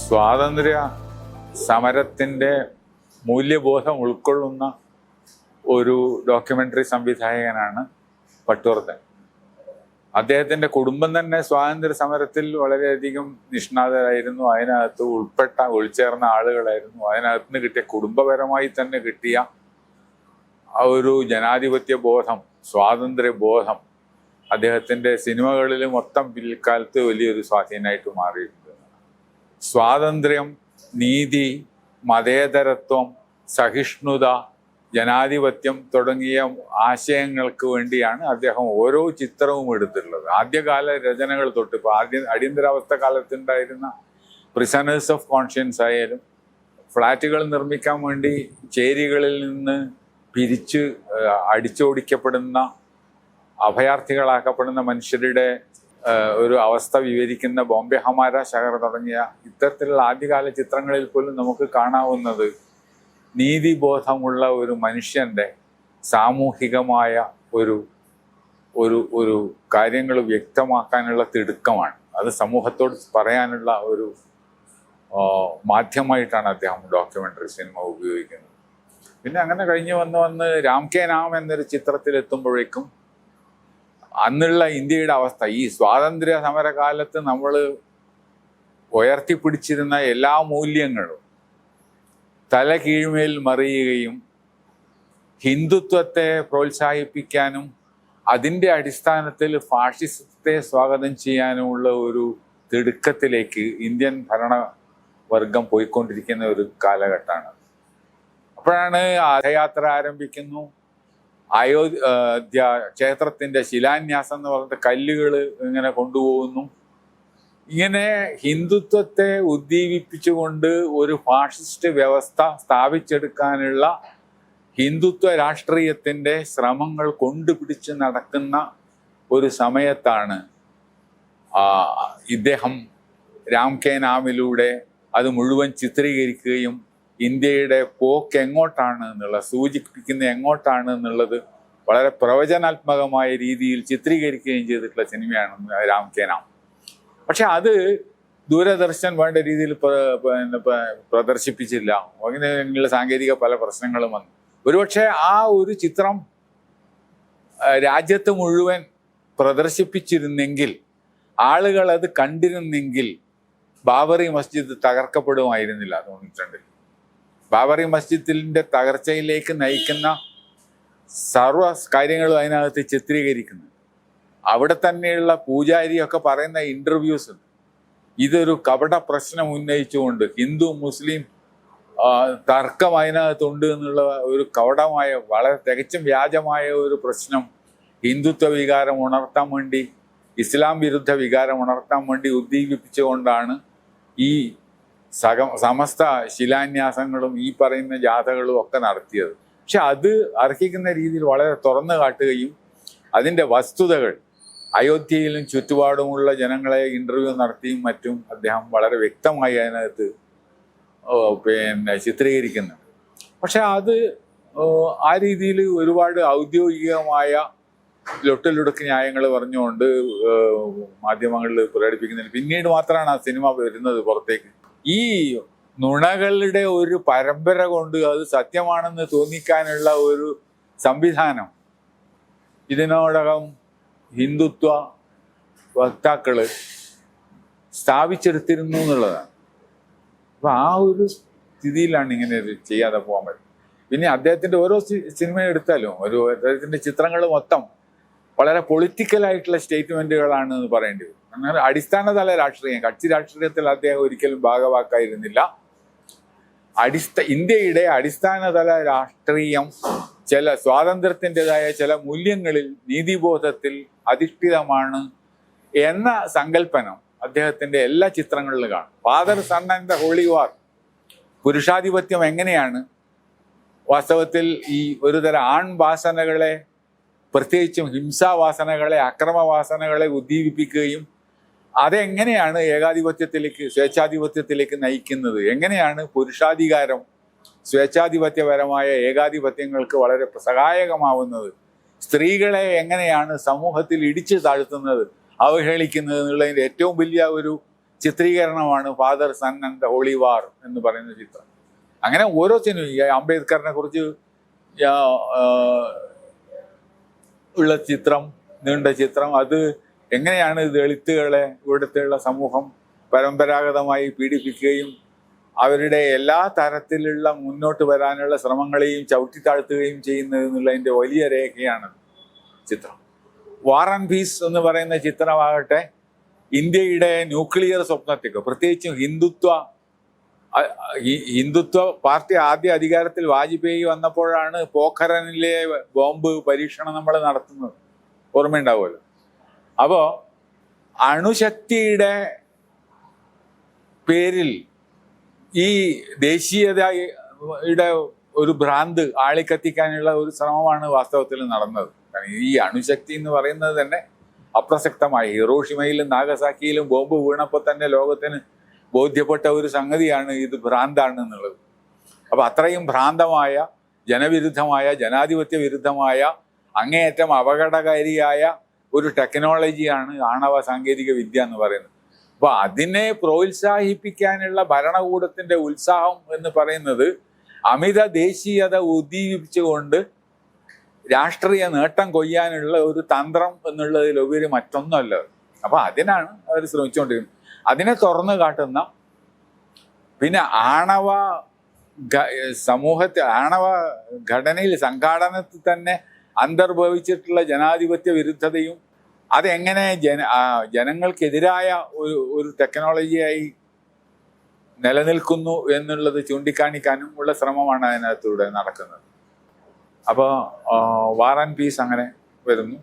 സ്വാതന്ത്ര്യ സമരത്തിന്റെ മൂല്യബോധം ഉൾക്കൊള്ളുന്ന ഒരു ഡോക്യുമെന്ററി സംവിധായകനാണ് പട്ടുവർദ്ധൻ. അദ്ദേഹത്തിന്റെ കുടുംബം തന്നെ സ്വാതന്ത്ര്യ സമരത്തിൽ വളരെയധികം നിഷ്ണാതരായിരുന്നു. അതിനകത്ത് ഉൾപ്പെട്ട ഒളിച്ചേർന്ന ആളുകളായിരുന്നു. അതിനകത്ത് നിന്ന് കിട്ടിയ കുടുംബപരമായി തന്നെ കിട്ടിയ ആ ഒരു ജനാധിപത്യ ബോധം സ്വാതന്ത്ര്യ ബോധം അദ്ദേഹത്തിന്റെ സിനിമകളിൽ മൊത്തം പിൽക്കാലത്ത് വലിയൊരു സ്വാധീനമായിട്ട് മാറിയിട്ടുണ്ട് സ്വാതന്ത്ര്യം നീതി മതേതരത്വം സഹിഷ്ണുത ജനാധിപത്യം തുടങ്ങിയ ആശയങ്ങൾക്ക് വേണ്ടിയാണ് അദ്ദേഹം ഓരോ ചിത്രവും എടുത്തിട്ടുള്ളത്. ആദ്യകാല രചനകൾ തൊട്ട് ഇപ്പോൾ ആദ്യ അടിയന്തരാവസ്ഥ കാലത്തുണ്ടായിരുന്ന പ്രിസണേഴ്സ് ഓഫ് കോൺഷ്യൻസ് ആയാലും ഫ്ലാറ്റുകൾ നിർമ്മിക്കാൻ വേണ്ടി ചേരികളിൽ നിന്ന് പിരിച്ച് അടിച്ചോടിക്കപ്പെടുന്ന അഭയാർത്ഥികളാക്കപ്പെടുന്ന മനുഷ്യരുടെ ഒരു അവസ്ഥ വിവരിക്കുന്ന ബോംബെ ഹമാര ശഹർ തുടങ്ങിയ ഇത്തരത്തിലുള്ള ആദ്യകാല ചിത്രങ്ങളിൽ പോലും നമുക്ക് കാണാവുന്നത് നീതിബോധമുള്ള ഒരു മനുഷ്യന്റെ സാമൂഹികമായ ഒരു ഒരു ഒരു കാര്യങ്ങൾ വ്യക്തമാക്കാനുള്ള തിടുക്കമാണ്. അത് സമൂഹത്തോട് പറയാനുള്ള ഒരു മാധ്യമമായിട്ടാണ് അദ്ദേഹം ഡോക്യുമെന്ററി സിനിമ ഉപയോഗിക്കുന്നത്. പിന്നെ അങ്ങനെ കഴിഞ്ഞ് വന്ന് വന്ന് രാം എന്നൊരു ചിത്രത്തിൽ എത്തുമ്പോഴേക്കും അന്നുള്ള ഇന്ത്യയുടെ അവസ്ഥ. ഈ സ്വാതന്ത്ര്യ സമരകാലത്ത് നമ്മൾ ഉയർത്തിപ്പിടിച്ചിരുന്ന എല്ലാ മൂല്യങ്ങളും തല കീഴ്മേൽ മറിയുകയും ഹിന്ദുത്വത്തെ പ്രോത്സാഹിപ്പിക്കാനും അതിന്റെ അടിസ്ഥാനത്തിൽ ഫാഷിസത്തെ സ്വാഗതം ചെയ്യാനുമുള്ള ഒരു തിടുക്കത്തിലേക്ക് ഇന്ത്യൻ ഭരണവർഗം പോയിക്കൊണ്ടിരിക്കുന്ന ഒരു കാലഘട്ടമാണ്. അപ്പോഴാണ് അധയാത്ര ആരംഭിക്കുന്നു. അയോധ്യ ക്ഷേത്രത്തിന്റെ ശിലാന്യാസം എന്ന് പറഞ്ഞിട്ട് കല്ലുകൾ ഇങ്ങനെ കൊണ്ടുപോകുന്നു. ഇങ്ങനെ ഹിന്ദുത്വത്തെ ഉദ്ദീപിപ്പിച്ചുകൊണ്ട് ഒരു ഫാഷിസ്റ്റ് വ്യവസ്ഥ സ്ഥാപിച്ചെടുക്കാനുള്ള ഹിന്ദുത്വ രാഷ്ട്രീയത്തിന്റെ ശ്രമങ്ങൾ കൊണ്ടുപിടിച്ച് നടക്കുന്ന ഒരു സമയത്താണ് ഇദ്ദേഹം രാം നാമിലൂടെ അത് മുഴുവൻ ചിത്രീകരിക്കുകയും ഇന്ത്യയുടെ പോക്ക് എങ്ങോട്ടാണ് എന്നുള്ള സൂചിപ്പിക്കുന്ന എങ്ങോട്ടാണ് എന്നുള്ളത് വളരെ പ്രവചനാത്മകമായ രീതിയിൽ ചിത്രീകരിക്കുകയും ചെയ്തിട്ടുള്ള സിനിമയാണ് രാം കെ നാം പക്ഷെ അത് ദൂരദർശൻ വേണ്ട രീതിയിൽ പ്രദർശിപ്പിച്ചില്ല. അങ്ങനെയുള്ള സാങ്കേതിക പല പ്രശ്നങ്ങളും വന്നു. ഒരുപക്ഷെ ആ ഒരു ചിത്രം രാജ്യത്ത് മുഴുവൻ പ്രദർശിപ്പിച്ചിരുന്നെങ്കിൽ ആളുകൾ അത് കണ്ടിരുന്നെങ്കിൽ ബാബറി മസ്ജിദ് തകർക്കപ്പെടുമായിരുന്നില്ല തൊണ്ണൂറ്റിരണ്ടിൽ ബാബറി മസ്ജിദിന്റെ തകർച്ചയിലേക്ക് നയിക്കുന്ന സർവ കാര്യങ്ങളും അതിനകത്ത് ചിത്രീകരിക്കുന്നു. അവിടെ തന്നെയുള്ള പൂജാരിയൊക്കെ പറയുന്ന ഇന്റർവ്യൂസ് ഇതൊരു കപട പ്രശ്നം ഉന്നയിച്ചുകൊണ്ട് ഹിന്ദു മുസ്ലിം തർക്കം അതിനകത്തുണ്ട് എന്നുള്ള ഒരു കപടമായ വളരെ തികച്ചും വ്യാജമായ ഒരു പ്രശ്നം ഹിന്ദുത്വ വികാരം ഉണർത്താൻ വേണ്ടി ഇസ്ലാം വിരുദ്ധ വികാരം ഉണർത്താൻ വേണ്ടി ഉദ്ദീപിപ്പിച്ചുകൊണ്ടാണ് ഈ സക സമസ്ത ശിലാന്യാസങ്ങളും ഈ പറയുന്ന ജാഥകളും ഒക്കെ നടത്തിയത്. പക്ഷെ അത് അർഹിക്കുന്ന രീതിയിൽ വളരെ തുറന്നു കാട്ടുകയും അതിന്റെ വസ്തുതകൾ അയോധ്യയിലും ചുറ്റുപാടുമുള്ള ജനങ്ങളെ ഇന്റർവ്യൂ നടത്തിയും മറ്റും അദ്ദേഹം വളരെ വ്യക്തമായി അതിനകത്ത് പിന്നെ ചിത്രീകരിക്കുന്നുണ്ട്. പക്ഷെ അത് ആ രീതിയിൽ ഒരുപാട് ഔദ്യോഗികമായ ലൊട്ടിലൊടുക്ക് ന്യായങ്ങൾ പറഞ്ഞുകൊണ്ട് മാധ്യമങ്ങളിൽ പ്രകടിപ്പിക്കുന്നില്ല പിന്നീട് മാത്രമാണ് ആ സിനിമ വരുന്നത് പുറത്തേക്ക്. ഈ നുണകളുടെ ഒരു പരമ്പര കൊണ്ട് അത് സത്യമാണെന്ന് തോന്നിക്കാനുള്ള ഒരു സംവിധാനം. ഇതിനോടകം ഹിന്ദുത്വ വക്താക്കൾ സ്ഥാപിച്ചെടുത്തിരുന്നു എന്നുള്ളതാണ്. അപ്പൊ ആ ഒരു സ്ഥിതിയിലാണ് ഇങ്ങനെ ചെയ്യാതെ പോകാൻ പറ്റും പിന്നെ അദ്ദേഹത്തിന്റെ ഓരോ സിനിമ എടുത്താലും ഒരു അദ്ദേഹത്തിന്റെ ചിത്രങ്ങൾ മൊത്തം വളരെ പൊളിറ്റിക്കലായിട്ടുള്ള സ്റ്റേറ്റ്മെന്റുകളാണ് എന്ന് പറയേണ്ടി വരും. അങ്ങനെ അടിസ്ഥാനതല രാഷ്ട്രീയം കക്ഷി രാഷ്ട്രീയത്തിൽ അദ്ദേഹം ഒരിക്കലും ഭാഗവാക്കായിരുന്നില്ല. അടിസ്ഥ ഇന്ത്യയുടെ അടിസ്ഥാനതല രാഷ്ട്രീയം ചില സ്വാതന്ത്ര്യത്തിന്റെതായ ചില മൂല്യങ്ങളിൽ നീതിബോധത്തിൽ അധിഷ്ഠിതമാണ് എന്ന സങ്കല്പനം അദ്ദേഹത്തിന്റെ എല്ലാ ചിത്രങ്ങളിലും കാണും. Father Son and the Holy War പുരുഷാധിപത്യം എങ്ങനെയാണ്? വാസ്തവത്തിൽ ഈ ഒരുതരം ആൺവാസനകളെ പ്രത്യേകിച്ചും ഹിംസാവാസനകളെ അക്രമവാസനകളെ ഉദ്ദീപിപ്പിക്കുകയും അതെങ്ങനെയാണ് ഏകാധിപത്യത്തിലേക്ക് സ്വേച്ഛാധിപത്യത്തിലേക്ക് നയിക്കുന്നത്? എങ്ങനെയാണ് പുരുഷാധികാരം സ്വേച്ഛാധിപത്യപരമായ ഏകാധിപത്യങ്ങൾക്ക് വളരെ സഹായകമാവുന്നത്? സ്ത്രീകളെ എങ്ങനെയാണ് സമൂഹത്തിൽ ഇടിച്ചു താഴ്ത്തുന്നത് അവഹേളിക്കുന്നത് എന്നുള്ളതിന്റെ ഏറ്റവും വലിയ ഒരു ചിത്രീകരണമാണ് Father Son and Holy War എന്ന് പറയുന്ന ചിത്രം. അങ്ങനെ ഓരോ സിനിമ അംബേദ്കറിനെ കുറിച്ച് ഉള്ള ചിത്രം നീണ്ട ചിത്രം അത് എങ്ങനെയാണ് ദളിത്തുകളെ ഇവിടുത്തെയുള്ള സമൂഹം പരമ്പരാഗതമായി പീഡിപ്പിക്കുകയും അവരുടെ എല്ലാ തരത്തിലുള്ള മുന്നോട്ട് വരാനുള്ള ശ്രമങ്ങളെയും ചവിട്ടിത്താഴ്ത്തുകയും ചെയ്യുന്നത് എന്നുള്ളതിന്റെ വലിയ രേഖയാണ് ചിത്രം. വാർ ആൻഡ് പീസ് എന്ന് പറയുന്ന ചിത്രമാകട്ടെ ഇന്ത്യയുടെ ന്യൂക്ലിയർ സ്വപ്നത്തേക്ക് പ്രത്യേകിച്ചും ഹിന്ദുത്വ ഹിന്ദുത്വ പാർട്ടി ആദ്യ അധികാരത്തിൽ വാജ്പേയി വന്നപ്പോഴാണ് പോഖറനിലെ ബോംബ് പരീക്ഷണം നമ്മൾ നടത്തുന്നത്. ഓർമ്മയുണ്ടാവുമല്ലോ? അപ്പോൾ അണുശക്തിയുടെ പേരിൽ ഈ ദേശീയതയുടെ ഒരു ഭ്രാന്ത് ആളിക്കത്തിക്കാനുള്ള ഒരു ശ്രമമാണ് വാസ്തവത്തിൽ നടന്നത്. കാരണം ഈ അണുശക്തി എന്ന് പറയുന്നത് തന്നെ അപ്രസക്തമായി. ഹിറോഷിമയിലും നാഗസാക്കിയിലും ബോംബ് വീണപ്പോൾ തന്നെ ലോകത്തിന് ബോധ്യപ്പെട്ട ഒരു സംഗതിയാണ് ഇത് ഭ്രാന്താണ് എന്നുള്ളത്. അപ്പൊ അത്രയും ഭ്രാന്തമായ ജനവിരുദ്ധമായ ജനാധിപത്യ വിരുദ്ധമായ അങ്ങേയറ്റം അപകടകാരിയായ ഒരു ടെക്നോളജിയാണ് ആണവ സാങ്കേതിക വിദ്യ എന്ന് പറയുന്നത്. അപ്പോൾ അതിനെ പ്രോത്സാഹിപ്പിക്കാനുള്ള ഭരണകൂടത്തിന്റെ ഉത്സാഹം എന്ന് പറയുന്നത് അമിത ദേശീയത ഉദ്ദീപിച്ചുകൊണ്ട് രാഷ്ട്രീയ നേട്ടം കൊയ്യാനുള്ള ഒരു തന്ത്രം എന്നുള്ളതിലുപരി മറ്റൊന്നുമല്ല. അപ്പോൾ അതിനാണ് അവർ ശ്രമിച്ചുകൊണ്ടിരുന്നത് അതിനെ തുറന്നു കാട്ടുന്ന പിന്നെ ആണവ സമൂഹത്തെ ആണവ ഘടനയിൽ സംഘാടനത്തിൽ തന്നെ അന്തർഭവിച്ചിട്ടുള്ള ജനാധിപത്യ വിരുദ്ധതയും അതെങ്ങനെ ജന ജനങ്ങൾക്കെതിരായ ഒരു ഒരു ടെക്നോളജിയായി നിലനിൽക്കുന്നു എന്നുള്ളത് ചൂണ്ടിക്കാണിക്കാനും ഉള്ള ശ്രമമാണ് അതിനകത്തൂടെ നടക്കുന്നത്. അപ്പോൾ വാർ ആൻഡ് പീസ് അങ്ങനെ വരുന്നു.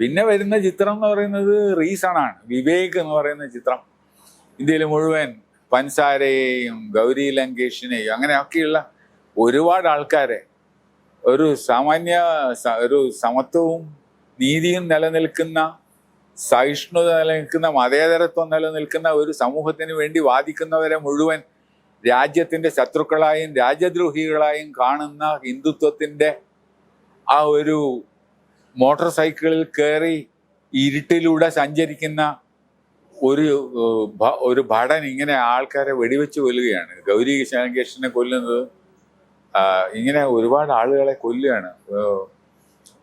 പിന്നെ വരുന്ന ചിത്രം എന്ന് പറയുന്നത് റീസണാണ് വിവേക് എന്ന് പറയുന്ന ചിത്രം. ഇന്ത്യയിൽ മുഴുവൻ പൻസാരയെയും ഗൗരി ലങ്കേഷിനെയും അങ്ങനെയൊക്കെയുള്ള ഒരുപാട് ആൾക്കാരെ ഒരു സാമാന്യ ഒരു സമത്വവും നീതിയും നിലനിൽക്കുന്ന സഹിഷ്ണുത നിലനിൽക്കുന്ന മതേതരത്വം നിലനിൽക്കുന്ന ഒരു സമൂഹത്തിന് വേണ്ടി വാദിക്കുന്നവരെ മുഴുവൻ രാജ്യത്തിന്റെ ശത്രുക്കളായും രാജ്യദ്രോഹികളായും കാണുന്ന ഹിന്ദുത്വത്തിന്റെ ആ ഒരു മോട്ടോർ സൈക്കിളിൽ കയറി ഇരുട്ടിലൂടെ സഞ്ചരിക്കുന്ന ഒരു ഒരു ഭടൻ ഇങ്ങനെ ആൾക്കാരെ വെടിവെച്ച് കൊല്ലുകയാണ്. ഗൗരി ശങ്കേഷിനെ കൊല്ലുന്നത് ഇങ്ങനെ ഒരുപാട് ആളുകളെ കൊല്ലുകയാണ്.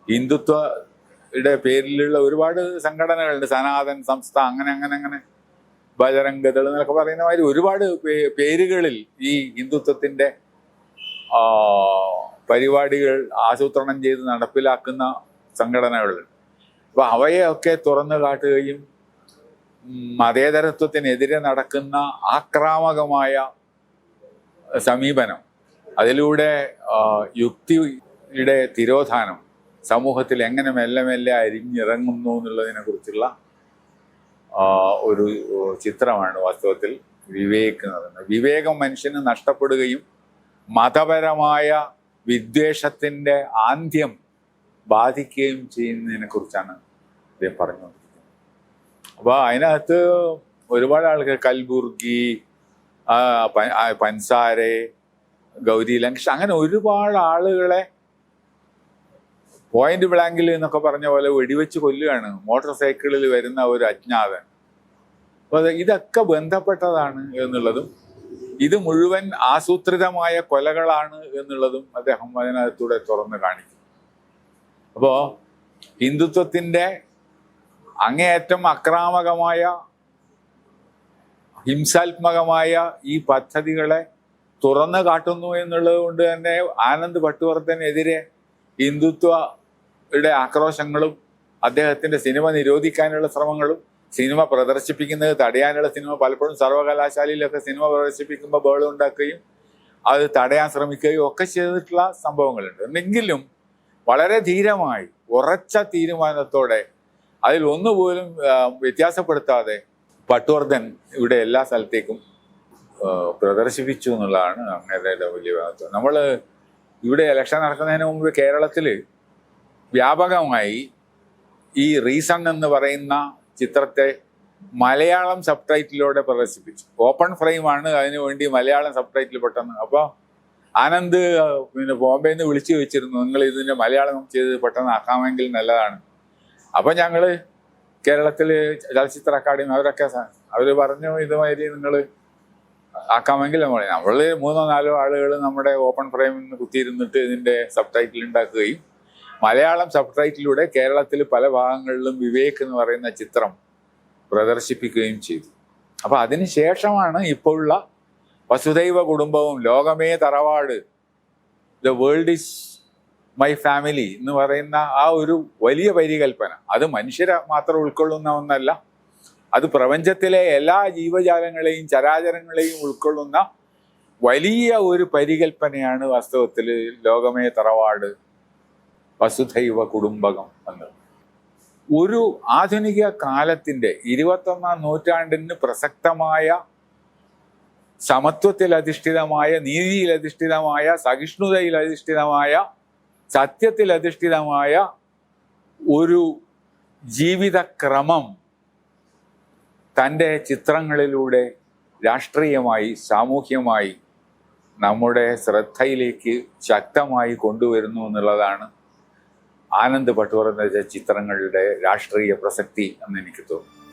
ഹിന്ദുത്വ ഹിന്ദുത്വയുടെ പേരിലുള്ള ഒരുപാട് സംഘടനകളുണ്ട്. സനാതൻ സംസ്ഥ അങ്ങനെ അങ്ങനെ അങ്ങനെ. ബജരംഗതൾ എന്നൊക്കെ പറയുന്ന മാതിരി ഒരുപാട് പേരുകളിൽ ഈ ഹിന്ദുത്വത്തിന്റെ ആ, പരിപാടികൾ ആസൂത്രണം ചെയ്ത് നടപ്പിലാക്കുന്ന സംഘടനകളുണ്ട്. അപ്പോൾ അവയൊക്കെ തുറന്നു കാട്ടുകയും മതേതരത്വത്തിനെതിരെ നടക്കുന്ന ആക്രാമകമായ സമീപനം അതിലൂടെ യുക്തിയുടെ തിരോധാനം സമൂഹത്തിൽ എങ്ങനെ മെല്ലെ മെല്ലെ അരിഞ്ഞിറങ്ങുന്നു എന്നുള്ളതിനെ കുറിച്ചുള്ള ഒരു ചിത്രമാണ് വാസ്തവത്തിൽ വിവേക് എന്ന് പറയുന്നത്. വിവേകം മനുഷ്യന് നഷ്ടപ്പെടുകയും മതപരമായ വിദ്വേഷത്തിന്റെ ആന്ത്യം ബാധിക്കുകയും ചെയ്യുന്നതിനെ കുറിച്ചാണ് അദ്ദേഹം പറഞ്ഞുകൊണ്ടിരിക്കുന്നത്. അപ്പൊ അതിനകത്ത് ഒരുപാട് ആൾക്കാർ കൽബുർഗി പൻസാരെ ഗൗരി ലങ്കേഷ് അങ്ങനെ ഒരുപാട് ആളുകളെ പോയിന്റ് ബ്ലാങ്കിൽ എന്നൊക്കെ പറഞ്ഞ പോലെ വെടിവെച്ച് കൊല്ലുകയാണ്. മോട്ടോർ സൈക്കിളിൽ വരുന്ന ഒരു അജ്ഞാതൻ. അപ്പൊ ഇതൊക്കെ ബന്ധപ്പെട്ടതാണ് എന്നുള്ളതും ഇത് മുഴുവൻ ആസൂത്രിതമായ കൊലകളാണ് എന്നുള്ളതും അദ്ദേഹം അതിനകത്തൂടെ തുറന്ന് കാണിക്കും. അപ്പോ ഹിന്ദുത്വത്തിന്റെ അങ്ങേയറ്റം അക്രാമകമായ ഹിംസാത്മകമായ ഈ പദ്ധതികളെ തുറന്നു കാട്ടുന്നു എന്നുള്ളത് കൊണ്ട് തന്നെ ആനന്ദ് ഭട്ടുവർദ്ധനെതിരെ ഹിന്ദുത്വയുടെ ആക്രോശങ്ങളും അദ്ദേഹത്തിന്റെ സിനിമ നിരോധിക്കാനുള്ള ശ്രമങ്ങളും സിനിമ പ്രദർശിപ്പിക്കുന്നത് തടയാനുള്ള സിനിമ പലപ്പോഴും സർവകലാശാലയിലൊക്കെ സിനിമ പ്രദർശിപ്പിക്കുമ്പോൾ ബേൾ ഉണ്ടാക്കുകയും അത് തടയാൻ ശ്രമിക്കുകയും ഒക്കെ ചെയ്തിട്ടുള്ള സംഭവങ്ങളുണ്ട്. എന്നെങ്കിലും വളരെ ധീരമായി ഉറച്ച തീരുമാനത്തോടെ അതിൽ ഒന്നുപോലും വ്യത്യാസപ്പെടുത്താതെ പട്ടുവർദ്ധൻ ഇവിടെ എല്ലാ സ്ഥലത്തേക്കും പ്രദർശിപ്പിച്ചു എന്നുള്ളതാണ് അങ്ങയുടെ വലിയ ഭാഗത്ത് നമ്മൾ ഇവിടെ ഇലക്ഷൻ നടക്കുന്നതിന് മുമ്പ് കേരളത്തിൽ വ്യാപകമായി ഈ റീസൺ എന്ന് പറയുന്ന ചിത്രത്തെ മലയാളം സബ് ടൈറ്റിലൂടെ പ്രദർശിപ്പിച്ചു ഓപ്പൺ ഫ്രെയിമാണ് അതിനു വേണ്ടി മലയാളം സബ് ടൈറ്റിൽ പെട്ടെന്ന്. അപ്പോൾ ആനന്ദ് പിന്നെ ബോംബെയിൽ നിന്ന് വിളിച്ചു വെച്ചിരുന്നു. നിങ്ങൾ ഇതിന്റെ മലയാളം ചെയ്ത് പെട്ടെന്ന് ആക്കാമെങ്കിൽ നല്ലതാണ്. അപ്പം ഞങ്ങൾ കേരളത്തിൽ ചലച്ചിത്ര അക്കാദമി അവരൊക്കെ അവർ പറഞ്ഞു ഇതുമാതിരി നിങ്ങൾ ആക്കാമെങ്കിൽ നമ്മൾ നമ്മൾ മൂന്നോ നാലോ ആളുകൾ നമ്മുടെ ഓപ്പൺ ഫ്രെയിമിൽ നിന്ന് കുത്തിയിരുന്നിട്ട് ഇതിന്റെ സബ് ടൈറ്റിൽ ഉണ്ടാക്കുകയും മലയാളം സബ് ടൈറ്റിലൂടെ കേരളത്തിൽ പല ഭാഗങ്ങളിലും വിവേക് എന്ന് പറയുന്ന ചിത്രം പ്രദർശിപ്പിക്കുകയും ചെയ്തു. അപ്പൊ അതിന് ശേഷമാണ് ഇപ്പോഴുള്ള വസുദൈവ കുടുംബവും ലോകമേ തറവാട് the world is my family എന്ന് പറയുന്ന ആ ഒരു വലിയ പരികൽപ്പന. അത് മനുഷ്യരെ മാത്രം ഉൾക്കൊള്ളുന്ന ഒന്നല്ല അത് പ്രപഞ്ചത്തിലെ എല്ലാ ജീവജാലങ്ങളെയും ചരാചരങ്ങളെയും ഉൾക്കൊള്ളുന്ന വലിയ ഒരു പരികൽപ്പനയാണ് വാസ്തവത്തിൽ ലോകമേ തറവാട് വസുധൈവ കുടുംബകം എന്നത്. ഒരു ആധുനിക കാലത്തിന്റെ ഇരുപത്തൊന്നാം നൂറ്റാണ്ടിന് പ്രസക്തമായ സമത്വത്തിൽ അധിഷ്ഠിതമായ നീതിയിൽ അധിഷ്ഠിതമായ സഹിഷ്ണുതയിൽ അധിഷ്ഠിതമായ സത്യത്തിൽ അധിഷ്ഠിതമായ ഒരു ജീവിതക്രമം തന്റെ ചിത്രങ്ങളിലൂടെ രാഷ്ട്രീയമായി സാമൂഹ്യമായി നമ്മുടെ ശ്രദ്ധയിലേക്ക് ശക്തമായി കൊണ്ടുവരുന്നു എന്നുള്ളതാണ് ആനന്ദ് എന്ന ചിത്രങ്ങളുടെ രാഷ്ട്രീയ പ്രസക്തി എന്ന് എനിക്ക് തോന്നുന്നു.